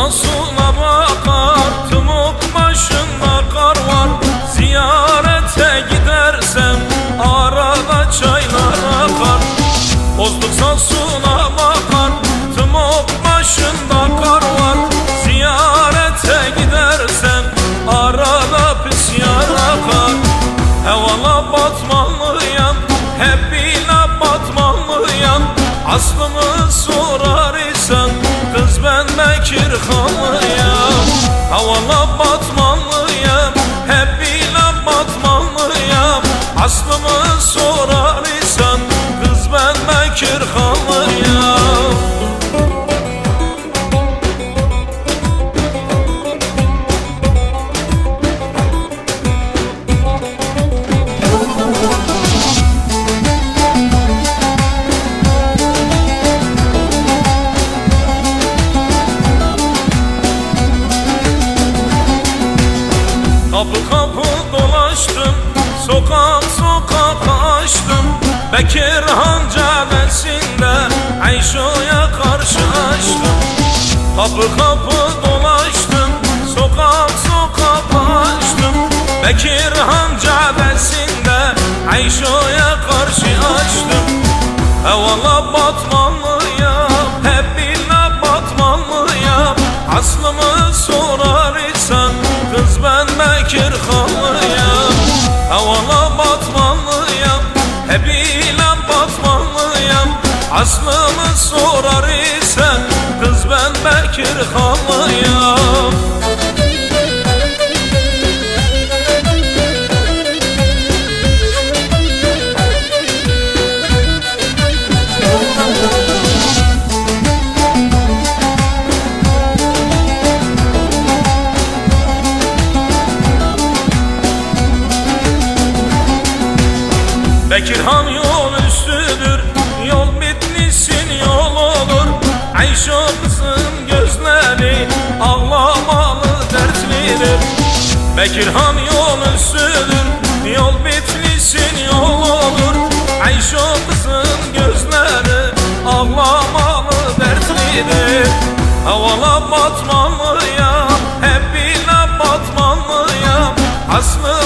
Resulallah Bekir Hanlıyam Hevala batmalıyam Hep bile batmalıyam. Aslımı sorar isen Kız ben Bekir Hanlıyam Kapı kapı dolaştım Sokak sokak açtım. Bekirhan cadesinde Ayşo'ya karşılaştım Kapı kapı dolaştım Sokak sokak açtım. Bekirhan cadesinde Ayşo'ya karşı Aslımı sorar isen Kız ben Bekir Hanlıyam Bekirhan yol üstüdür Ayşe kızın gözleri Ağlamalı dertlidir Bekirhan yol üstüdür Yol bitmişsin yol olur. Ayşe kızın gözleri Ağlamalı dertlidir Havala batmalıyam Hep bile batmalıyam. Aslımı sorar